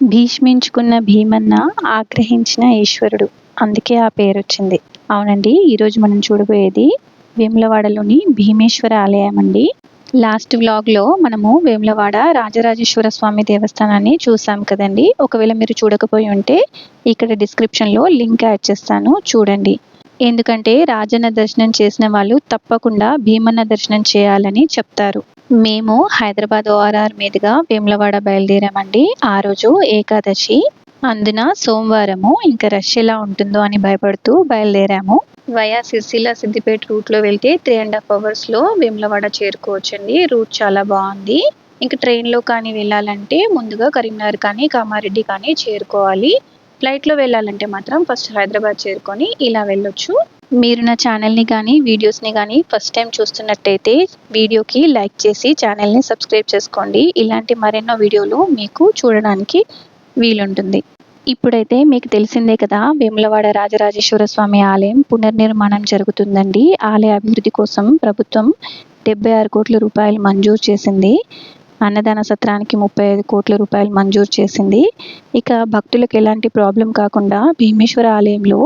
భీష్మించుకున్న భీమన్న ఆగ్రహించిన ఈశ్వరుడు. అందుకే ఆ పేరు వచ్చింది అవునండి ఈరోజు మనం చూడబోయేది వేములవాడలోని భీమేశ్వర ఆలయం అండి. లాస్ట్ వ్లాగ్లో మనము వేములవాడ రాజరాజేశ్వర స్వామి దేవస్థానాన్ని చూసాం కదండి. ఒకవేళ మీరు చూడకపోయి ఉంటే ఇక్కడ డిస్క్రిప్షన్లో లింక్ యాడ్ చేస్తాను. చూడండి. ఎందుకంటే రాజన్న దర్శనం చేసిన వాళ్ళు తప్పకుండా భీమన్న దర్శనం చేయాలని చెప్తారు. మేము హైదరాబాద్ ఓఆర్ఆర్ మీదుగా వేములవాడ బయలుదేరామండి. ఆ రోజు ఏకాదశి. అందున సోమవారము ఇంకా రష్ ఎలా ఉంటుందో అని భయపడుతూ బయలుదేరాము. వయా సిరిసిల్ల సిద్దిపేట రూట్లో వెళ్తే త్రీ అండ్ హాఫ్ అవర్స్లో వేములవాడ చేరుకోవచ్చండి. రూట్ చాలా బాగుంది. ఇంకా ట్రైన్లో కానీ వెళ్ళాలంటే ముందుగా కరీంనగర్ కానీ కామారెడ్డి కానీ చేరుకోవాలి. ఫ్లైట్లో వెళ్ళాలంటే మాత్రం ఫస్ట్ హైదరాబాద్ చేరుకొని ఇలా వెళ్ళొచ్చు. మీరు నా ఛానల్ని కానీ వీడియోస్ని కానీ ఫస్ట్ టైం చూస్తున్నట్టయితే వీడియోకి లైక్ చేసి ఛానల్ని సబ్స్క్రైబ్ చేసుకోండి. ఇలాంటి మరెన్నో వీడియోలు మీకు చూడడానికి వీలుంటుంది. ఇప్పుడైతే మీకు తెలిసిందే కదా వేములవాడ రాజరాజేశ్వర స్వామి ఆలయం పునర్నిర్మాణం జరుగుతుందండి. ఆలయ అభివృద్ధి కోసం ప్రభుత్వం డెబ్బై ఆరు కోట్ల రూపాయలు మంజూరు చేసింది. అన్నదాన సత్రానికి ముప్పై ఐదు కోట్ల రూపాయలు మంజూరు చేసింది. ఇక భక్తులకు ఎలాంటి ప్రాబ్లం కాకుండా భీమేశ్వర ఆలయంలో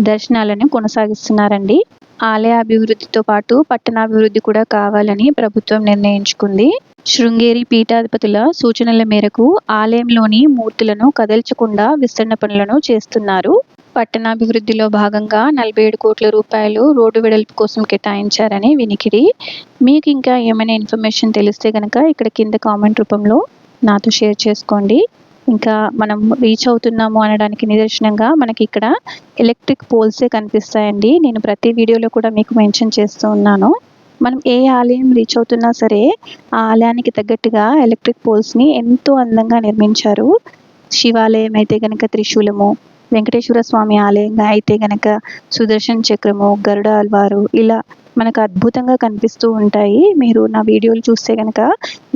దర్శనాలను కొనసాగిస్తున్నారండి. ఆలయ అభివృద్ధితో పాటు పట్టణాభివృద్ధి కూడా కావాలని ప్రభుత్వం నిర్ణయించుకుంది. శృంగేరి పీఠాధిపతుల సూచనల మేరకు ఆలయంలోని మూర్తులను కదల్చకుండా విస్తరణ పనులను చేస్తున్నారు. పట్టణాభివృద్ధిలో భాగంగా నలభై ఏడు కోట్ల రూపాయలు రోడ్డు వెడల్పు కోసం కేటాయించారని వినికిడి. మీకు ఇంకా ఏమైనా ఇన్ఫర్మేషన్ తెలిస్తే కనుక ఇక్కడ కింద కామెంట్ రూపంలో నాతో షేర్ చేసుకోండి. ఇంకా మనం రీచ్ అవుతున్నాము అనడానికి నిదర్శనంగా మనకి ఇక్కడ ఎలక్ట్రిక్ పోల్సే కనిపిస్తాయండి. నేను ప్రతి వీడియోలో కూడా మీకు మెన్షన్ చేస్తూ ఉన్నాను. మనం ఏ ఆలయం రీచ్ అవుతున్నా సరే ఆ ఆలయానికి తగ్గట్టుగా ఎలక్ట్రిక్ పోల్స్ని ఎంతో అందంగా నిర్మించారు. శివాలయం అయితే కనుక త్రిశూలము వెంకటేశ్వర స్వామి ఆలయంగా అయితే గనక సుదర్శన్ చక్రము గరుడ అల్వారు ఇలా మనకు అద్భుతంగా కనిపిస్తూ ఉంటాయి. మీరు నా వీడియోలు చూస్తే కనుక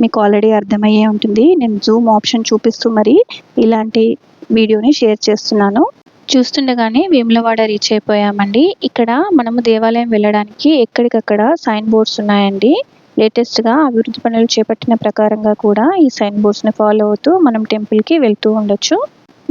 మీకు ఆల్రెడీ అర్థమయ్యే ఉంటుంది. నేను జూమ్ ఆప్షన్ చూపిస్తూ మరి ఇలాంటి వీడియోని షేర్ చేస్తున్నాను. చూస్తుండగానే వేములవాడ రీచ్ అయిపోయామండి. ఇక్కడ మనము దేవాలయం వెళ్ళడానికి ఎక్కడికక్కడ సైన్ బోర్డ్స్ ఉన్నాయండి. లేటెస్ట్గా అభివృద్ధి పనులు చేపట్టిన ప్రకారంగా కూడా ఈ సైన్ బోర్డ్స్ని ఫాలో అవుతూ మనం టెంపుల్కి వెళ్తూ ఉండొచ్చు.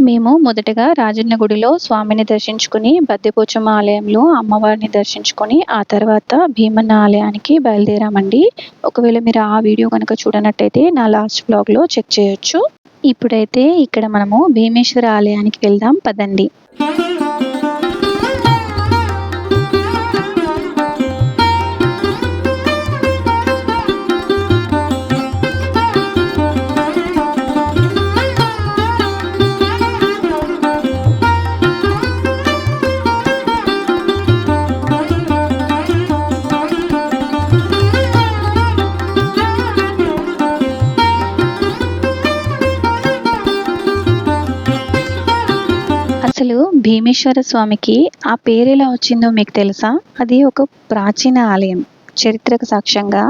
మేము మొదటగా రాజన్న గుడిలో స్వామిని దర్శించుకుని బద్దెపోచమ్మ ఆలయంలో అమ్మవారిని దర్శించుకొని ఆ తర్వాత భీమన్న ఆలయానికి బయలుదేరామండి. ఒకవేళ మీరు ఆ వీడియో కనుక చూడనట్టయితే నా లాస్ట్ బ్లాగ్లో చెక్ చేయొచ్చు. ఇప్పుడైతే ఇక్కడ మనము భీమేశ్వర ఆలయానికి వెళ్దాం. పదండి. రామేశ్వర స్వామికి ఆ పేరు ఎలా వచ్చిందో మీకు తెలుసా? అది ఒక ప్రాచీన ఆలయం. చరిత్రకు సాక్ష్యంగా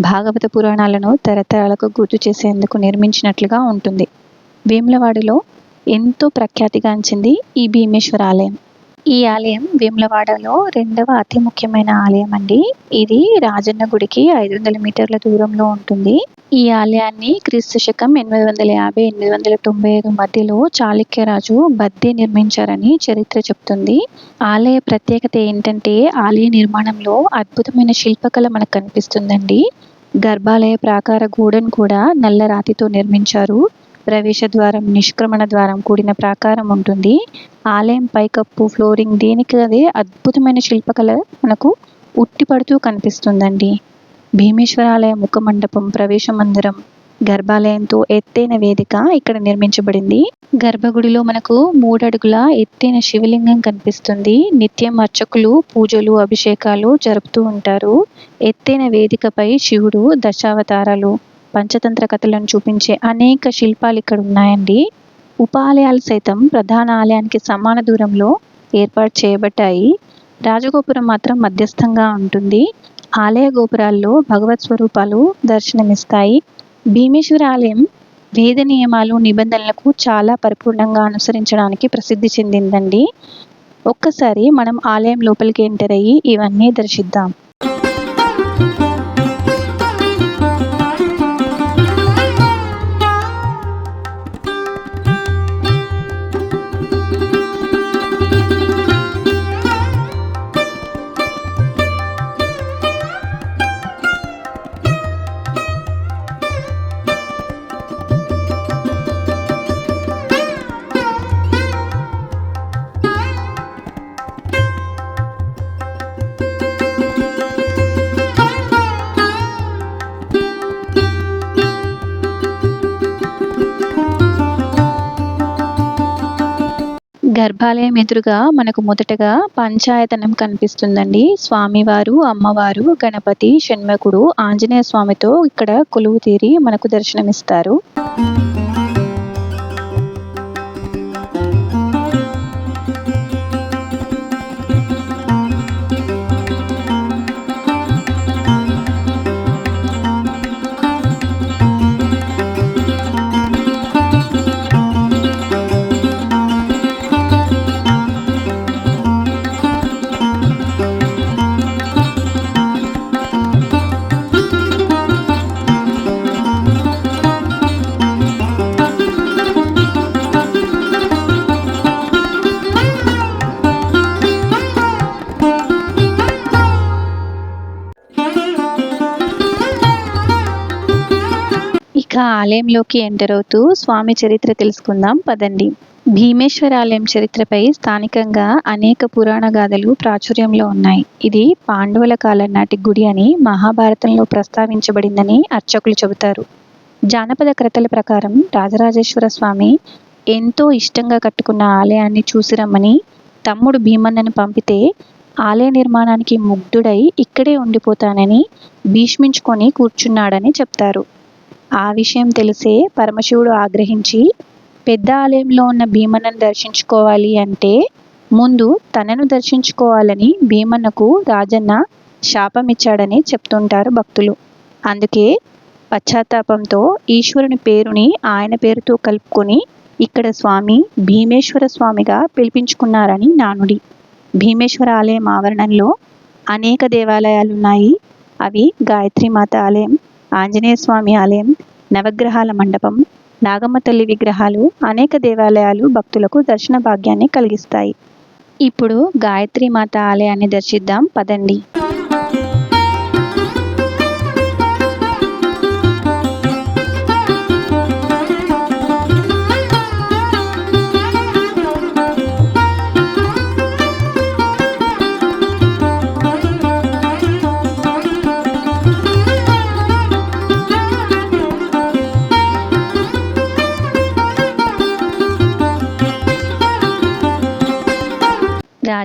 భాగవత పురాణాలను తరతరాలకు గుర్తు చేసేందుకు నిర్మించినట్లుగా ఉంటుంది. వేములవాడలో ఎంతో ప్రఖ్యాతిగాంచింది ఈ భీమేశ్వర ఆలయం. ఈ ఆలయం వేములవాడలో రెండవ అతి ముఖ్యమైన ఆలయం అండి. ఇది రాజన్న గుడికి ఐదు వందల మీటర్ల దూరంలో ఉంటుంది. ఈ ఆలయాన్ని క్రీస్తు శకం ఎనిమిది వందల యాభై ఎనిమిది వందల తొంభై ఐదు మధ్యలో చాళుక్యరాజు బద్దె నిర్మించారని చరిత్ర చెప్తుంది. ఆలయ ప్రత్యేకత ఏంటంటే ఆలయ నిర్మాణంలో అద్భుతమైన శిల్పకళ మనకు కనిపిస్తుందండి. గర్భాలయ ప్రాకార గోడను కూడా నల్ల రాతితో నిర్మించారు. ప్రవేశ ద్వారం నిష్క్రమణ ద్వారం కూడిన ప్రాకారం ఉంటుంది. ఆలయం పైకప్పు ఫ్లోరింగ్ దేనికి అదే అద్భుతమైన శిల్పకళ మనకు ఉట్టిపడుతూ కనిపిస్తుందండి. భీమేశ్వరాలయ ముఖమండపం ప్రవేశ మందిరం గర్భాలయంతో ఎత్తైన వేదిక ఇక్కడ నిర్మించబడింది. గర్భగుడిలో మనకు మూడడుగుల ఎత్తైన శివలింగం కనిపిస్తుంది. నిత్యం అర్చకులు పూజలు అభిషేకాలు జరుపుతూ ఉంటారు. ఎత్తైన వేదికపై శివుడు దశావతారాలు పంచతంత్ర కథలను చూపించే అనేక శిల్పాలు ఇక్కడ ఉన్నాయండి. ఉపాలయాలు సైతం ప్రధాన ఆలయానికి సమాన దూరంలో ఏర్పాటు చేయబడ్డాయి. రాజగోపురం మాత్రం మధ్యస్థంగా ఉంటుంది. ఆలయ గోపురాల్లో భగవత్ స్వరూపాలు దర్శనమిస్తాయి. భీమేశ్వర ఆలయం వేద నియమాలు నిబంధనలకు చాలా పరిపూర్ణంగా అనుసరించడానికి ప్రసిద్ధి చెందిందండి. ఒక్కసారి మనం ఆలయం లోపలికి ఎంటర్ అయ్యి ఇవన్నీ దర్శిద్దాం. గర్భాలయం ఎదురుగా మనకు మొదటగా పంచాయతనం కనిపిస్తుందండి. స్వామివారు అమ్మవారు గణపతి షణ్మకుడు ఆంజనేయ స్వామితో ఇక్కడ కొలువు తీరి మనకు దర్శనమిస్తారు. ఇక ఆలయంలోకి ఎంటర్ అవుతూ స్వామి చరిత్ర తెలుసుకుందాం. పదండి. భీమేశ్వర ఆలయం చరిత్రపై స్థానికంగా అనేక పురాణ గాథలు ప్రాచుర్యంలో ఉన్నాయి. ఇది పాండవుల కాలం నాటి గుడి అని మహాభారతంలో ప్రస్తావించబడిందని అర్చకులు చెబుతారు. జానపద క్రతల ప్రకారం రాజరాజేశ్వర స్వామి ఎంతో ఇష్టంగా కట్టుకున్న ఆలయాన్ని చూసి రమ్మని తమ్ముడు భీమన్నను పంపితే ఆలయ నిర్మాణానికి ముగ్ధుడై ఇక్కడే ఉండిపోతానని భీష్మించుకొని కూర్చున్నాడని చెప్తారు. ఆ విషయం తెలిసే పరమశివుడు ఆగ్రహించి పెద్ద ఆలయంలో ఉన్న భీమన్నను దర్శించుకోవాలి అంటే ముందు తనను దర్శించుకోవాలని భీమన్నకు రాజన్న శాపం ఇచ్చాడని చెప్తుంటారు భక్తులు. అందుకే పశ్చాత్తాపంతో ఈశ్వరుని పేరుని ఆయన పేరుతో కలుపుకొని ఇక్కడ స్వామి భీమేశ్వర స్వామిగా పిలిపించుకున్నారని నానుడి భీమేశ్వర ఆలయం ఆవరణంలో అనేక దేవాలయాలు ఉన్నాయి అవి గాయత్రీమాత ఆలయం ఆంజనేయ స్వామి ఆలయం నవగ్రహాల మండపం నాగమ్మ తల్లి విగ్రహాలు అనేక దేవాలయాలు భక్తులకు దర్శన భాగ్యాన్ని కలిగిస్తాయి. ఇప్పుడు గాయత్రి మాత ఆలయాన్ని దర్శిద్దాం. పదండి.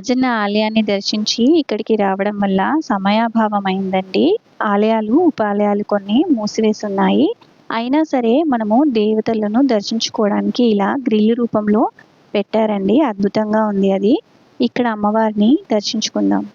రాజన్న ఆలయాన్ని దర్శించి ఇక్కడికి రావడం వల్ల సమయాభావం అయిందండి. ఆలయాలు ఉపాలయాలు కొన్ని మూసివేసి ఉన్నాయి అయినా సరే మనము దేవతలను దర్శించుకోవడానికి ఇలా గ్రిల్ రూపంలో పెట్టారండి. అద్భుతంగా ఉంది అది. ఇక్కడ అమ్మవారిని దర్శించుకుందాం.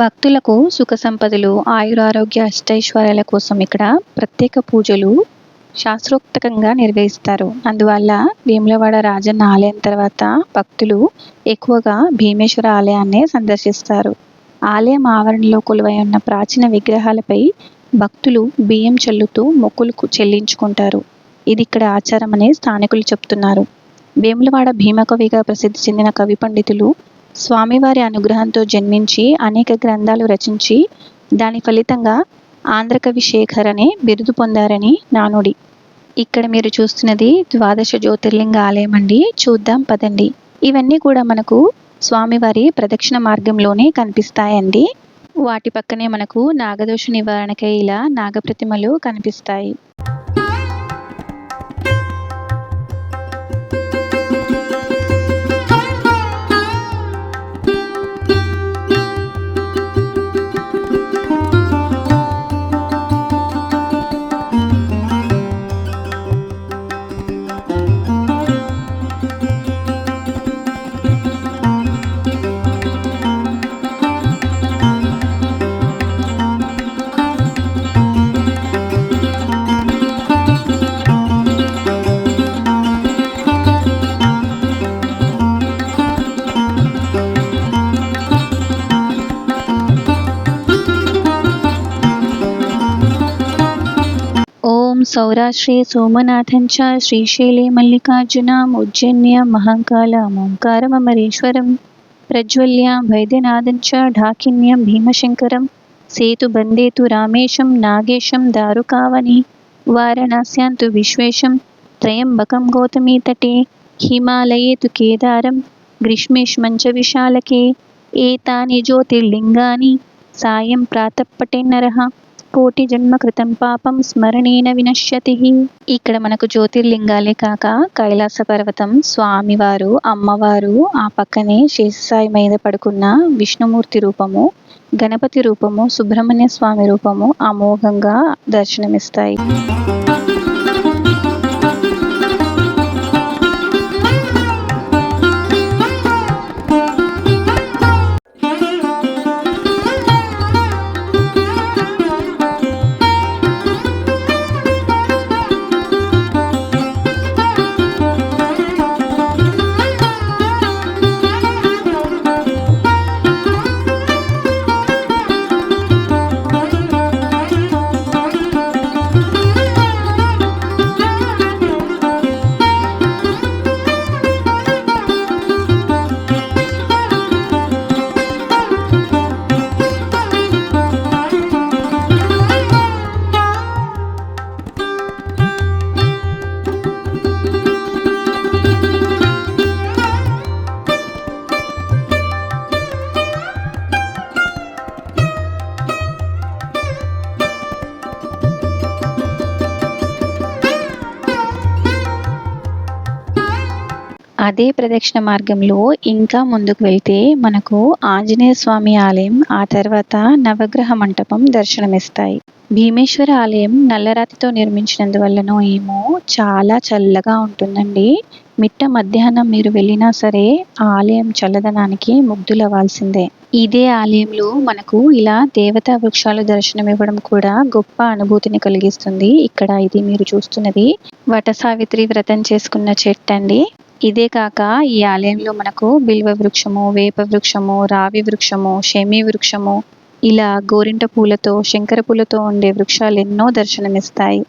భక్తులకు సుఖ సంపదలు ఆయురారోగ్య అష్టైశ్వర్యాల కోసం ఇక్కడ ప్రత్యేక పూజలు శాస్త్రోక్తకంగా నిర్వహిస్తారు. అందువల్ల భీములవాడ రాజన్న ఆలయం తర్వాత భక్తులు ఎక్కువగా భీమేశ్వర ఆలయాన్నే సందర్శిస్తారు. ఆలయం ఆవరణలో కొలువై ఉన్న ప్రాచీన విగ్రహాలపై భక్తులు బియ్యం చల్లుతూ మొక్కులు చెల్లించుకుంటారు. ఇది ఇక్కడ ఆచారం అని స్థానికులు చెప్తున్నారు. వేములవాడ భీమకవిగా ప్రసిద్ధి చెందిన కవి పండితులు స్వామివారి అనుగ్రహంతో జన్మించి అనేక గ్రంథాలు రచించి దాని ఫలితంగా ఆంధ్రకవి శేఖర్ అనే బిరుదు పొందారని నానుడి. ఇక్కడ మీరు చూస్తున్నది ద్వాదశ జ్యోతిర్లింగ ఆలయం అండి చూద్దాం పదండి. ఇవన్నీ కూడా మనకు స్వామివారి ప్రదక్షిణ మార్గంలోనే కనిపిస్తాయండి. వాటి పక్కనే మనకు నాగదోష నివారణకై ఇలా నాగప్రతిమలు కనిపిస్తాయి. ఓం సౌరాష్ట్రే సోమనాథం చ శ్రీశైలే మల్లికార్జునం ఉజ్జన్య మహంకాళం ఓంకారమమరేశ్వరం ప్రజ్వల్య వైద్యనాథం చ ఢాకిన్యం భీమశంకరం సేతు బందేతు రామేశం నాగేశం దారుకావని వారణాస్యాంతు విశ్వేశం త్రయంబకం గౌతమీ తటే హిమాలయే తు కేదారం గ్రీష్మేష్మంచ విశాలకే ఏతాని జ్యోతిర్లింగాని సాయం ప్రాతప్పటేన్నరః కోటి జన్మ కృతం పాపం స్మరణేన వినశ్యతి. ఇక్కడ మనకు జ్యోతిర్లింగాలే కాక కైలాస పర్వతం స్వామివారు అమ్మవారు ఆ పక్కనే శేషసాయి మీద పడుకున్న విష్ణుమూర్తి రూపము గణపతి రూపము సుబ్రహ్మణ్య స్వామి రూపము అమోఘంగా దర్శనమిస్తాయి. అదే ప్రదక్షిణ మార్గంలో ఇంకా ముందుకు వెళ్తే మనకు ఆంజనేయ స్వామి ఆలయం ఆ తర్వాత నవగ్రహ మంటపం దర్శనమిస్తాయి. భీమేశ్వర ఆలయం నల్లరాతితో నిర్మించినందువల్లనో ఏమో చాలా చల్లగా ఉంటుందండి. మిట్ట మధ్యాహ్నం మీరు వెళ్ళినా సరే ఆలయం చల్లదనానికి ముగ్ధులవ్వాల్సిందే. ఇదే ఆలయంలో మనకు ఇలా దేవతా వృక్షాలు దర్శనం ఇవ్వడం కూడా గొప్ప అనుభూతిని కలిగిస్తుంది. ఇక్కడ ఇది మీరు చూస్తున్నది వట సావిత్రి వ్రతం చేసుకున్న చెట్టు అండి. ఇదే కాక ఈ ఆలయంలో మనకు బిల్వ వృక్షము వేప వృక్షము రావి వృక్షము షమి వృక్షము ఇలా గోరింట పూలతో శంకర పూలతో ఉండే వృక్షాలు ఎన్నో దర్శనమిస్తాయి.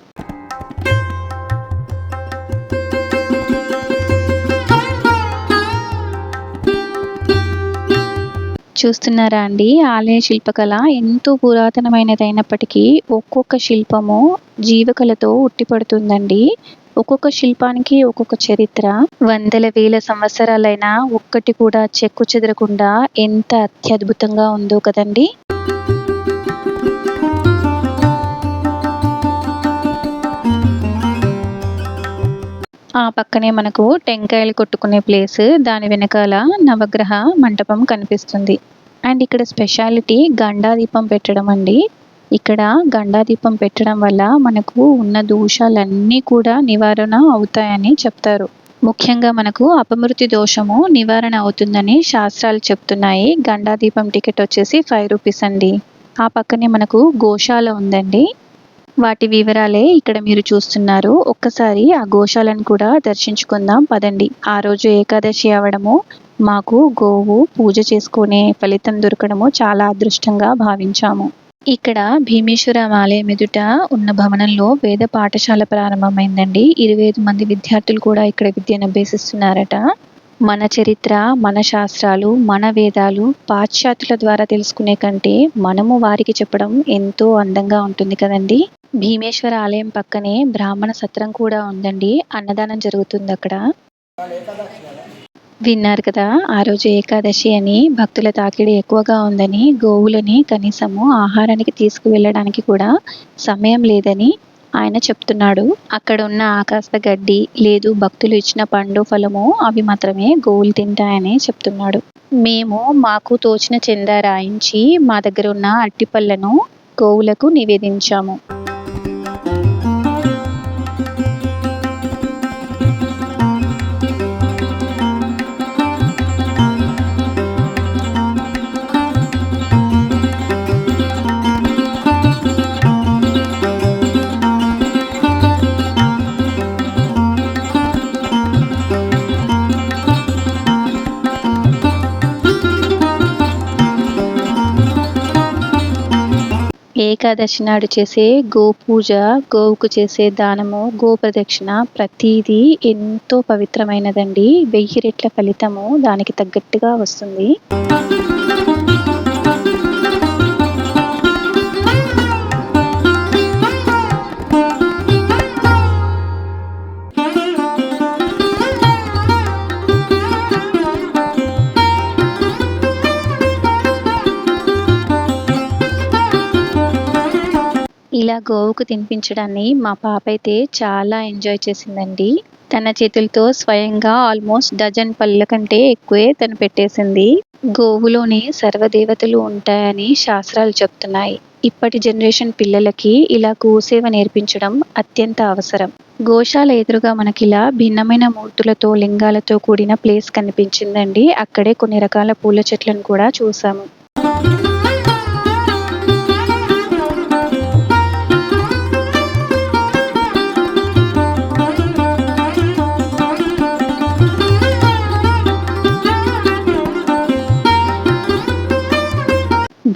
చూస్తున్నారా అండి? ఆలయ శిల్పకళ ఎంతో పురాతనమైనదైనప్పటికీ ఒక్కొక్క శిల్పము జీవకళతో ఉట్టిపడుతుందండి. ఒక్కొక్క శిల్పానికి ఒక్కొక్క చరిత్ర. వందల వేల సంవత్సరాలైనా ఒక్కటి కూడా చెక్కు చెదరకుండా ఎంత అత్యద్భుతంగా ఉందో కదండి. ఆ పక్కనే మనకు టెంకాయలు కొట్టుకునే ప్లేస్. దాని వెనకాల నవగ్రహ మంటపం కనిపిస్తుంది. అండ్ ఇక్కడ స్పెషాలిటీ గండా దీపం పెట్టడం అండి. ఇక్కడ గండాదీపం పెట్టడం వల్ల మనకు ఉన్న దోషాలన్నీ కూడా నివారణ అవుతాయని చెప్తారు. ముఖ్యంగా మనకు అపమృతి దోషము నివారణ అవుతుందని శాస్త్రాలు చెప్తున్నాయి. గండాదీపం టికెట్ వచ్చేసి ఫైవ్ రూపీస్ అండి. ఆ పక్కనే మనకు గోశాల ఉందండి. వాటి వివరాలే ఇక్కడ మీరు చూస్తున్నారు. ఒక్కసారి ఆ గోశాలను కూడా దర్శించుకుందాం. పదండి. ఆ రోజు ఏకాదశి అవడము మాకు గోవు పూజ చేసుకునే ఫలితం దొరకడము చాలా అదృష్టంగా భావించాము. ఇక్కడ భీమేశ్వరం ఆలయం ఎదుట ఉన్న భవనంలో వేద పాఠశాల ప్రారంభమైందండి. ఇరవై ఐదు మంది విద్యార్థులు కూడా ఇక్కడ విద్యను అభ్యసిస్తున్నారట. మన చరిత్ర మన శాస్త్రాలు మన వేదాలు పాశ్చాత్యుల ద్వారా తెలుసుకునే కంటే మనము వారికి చెప్పడం ఎంతో అందంగా ఉంటుంది కదండి. భీమేశ్వర ఆలయం పక్కనే బ్రాహ్మణ సత్రం కూడా ఉందండి. అన్నదానం జరుగుతుంది అక్కడ. విన్నారు కదా ఆ రోజు ఏకాదశి అని భక్తుల తాకిడి ఎక్కువగా ఉందని గోవులని కనీసము ఆహారానికి తీసుకువెళ్ళడానికి కూడా సమయం లేదని ఆయన చెప్తున్నాడు. అక్కడ ఉన్న ఆకాశ గడ్డి లేదు భక్తులు ఇచ్చిన పండు ఫలము అవి మాత్రమే గోవులు తింటాయని చెప్తున్నాడు. మేము మాకు తోచిన చెందా రాయించి మా దగ్గర ఉన్న అట్టిపళ్ళను గోవులకు నివేదించాము. ఏకాదశి నాడు చేసే గోపూజ గోవుకు చేసే దానము గోప్రదక్షిణ ప్రతీదీ ప్రతిదీ ఎంతో పవిత్రమైనదండి. వెయ్యి రెట్ల ఫలితము దానికి తగ్గట్టుగా వస్తుంది. ఇలా గోవుకు తినిపించడాన్ని మా పాప అయితే చాలా ఎంజాయ్ చేసిందండి. తన చేతులతో స్వయంగా ఆల్మోస్ట్ డజన్ పళ్ళ కంటే ఎక్కువే తను పెట్టేసింది. గోవులోని సర్వదేవతలు ఉంటాయని శాస్త్రాలు చెప్తున్నాయి. ఇప్పటి జనరేషన్ పిల్లలకి ఇలా గోసేవ నేర్పించడం అత్యంత అవసరం. గోశాల ఎదురుగా మనకిలా భిన్నమైన మూర్తులతో లింగాలతో కూడిన ప్లేస్ కనిపించిందండి. అక్కడే కొన్ని రకాల పూల చెట్లను కూడా చూసాము.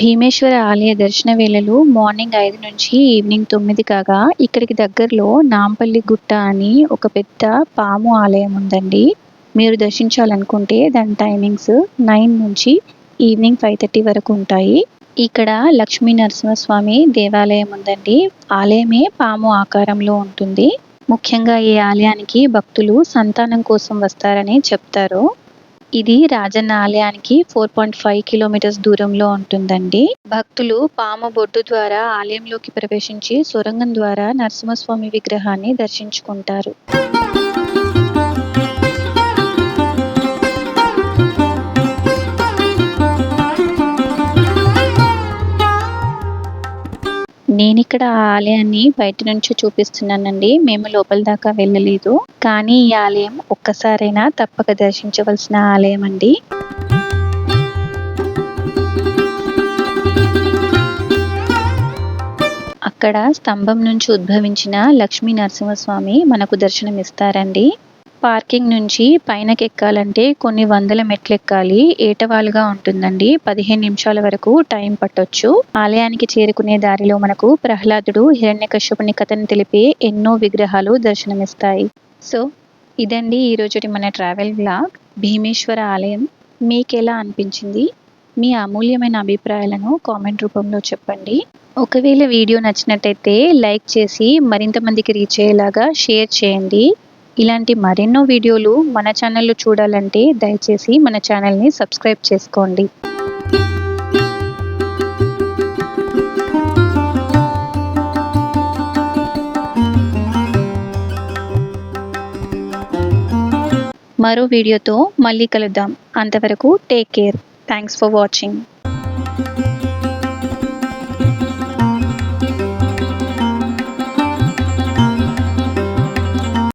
భీమేశ్వర ఆలయ దర్శన వేళలు మార్నింగ్ ఐదు నుంచి ఈవినింగ్ తొమ్మిది కాగా ఇక్కడికి దగ్గరలో నాంపల్లి గుట్ట అని ఒక పెద్ద పాము ఆలయం ఉందండి. మీరు దర్శించాలనుకుంటే దాని టైమింగ్స్ నైన్ నుంచి ఈవినింగ్ ఫైవ్ థర్టీ వరకు ఉంటాయి. ఇక్కడ లక్ష్మీ నరసింహస్వామి దేవాలయం ఉందండి. ఆలయమే పాము ఆకారంలో ఉంటుంది. ముఖ్యంగా ఈ ఆలయానికి భక్తులు సంతానం కోసం వస్తారని చెప్తారు. ఇది రాజన్న ఆలయానికి ఫోర్ పాయింట్ ఫైవ్ కిలోమీటర్స్ దూరంలో ఉంటుందండి. భక్తులు పాము బొడ్డు ద్వారా ఆలయంలోకి ప్రవేశించి సొరంగం ద్వారా నరసింహస్వామి విగ్రహాన్ని దర్శించుకుంటారు. నేను ఇక్కడ ఆ ఆలయాన్ని బయట నుంచి చూపిస్తున్నానండి. మేము లోపల దాకా వెళ్ళలేదు. కానీ ఈ ఆలయం ఒక్కసారైనా తప్పక దర్శించవలసిన ఆలయం అండి అక్కడ స్తంభం నుంచి ఉద్భవించిన లక్ష్మీ నరసింహస్వామి మనకు దర్శనమిస్తారండి. పార్కింగ్ నుంచి పైనకి ఎక్కాలంటే కొన్ని వందల మెట్లు ఎక్కాలి ఏటవాలుగా ఉంటుందండి. పదిహేను నిమిషాల వరకు టైం పట్టొచ్చు. ఆలయానికి చేరుకునే దారిలో మనకు ప్రహ్లాదుడు హిరణ్యకశ్యపుని కథను తెలిపే ఎన్నో విగ్రహాలు దర్శనమిస్తాయి. సో ఇదండి ఈరోజుటి మన ట్రావెల్ బ్లాగ్ భీమేశ్వర ఆలయం మీకెలా అనిపించింది? మీ అమూల్యమైన అభిప్రాయాలను కామెంట్ రూపంలో చెప్పండి. ఒకవేళ వీడియో నచ్చినట్టయితే లైక్ చేసి మరింత మందికి రీచ్ అయ్యేలాగా షేర్ చేయండి. ఇలాంటి మరెన్నో వీడియోలు మన ఛానల్లో చూడాలంటే దయచేసి మన ఛానల్ని సబ్స్క్రైబ్ చేసుకోండి. మరో వీడియోతో మళ్ళీ కలుద్దాం. అంతవరకు take care thanks for watching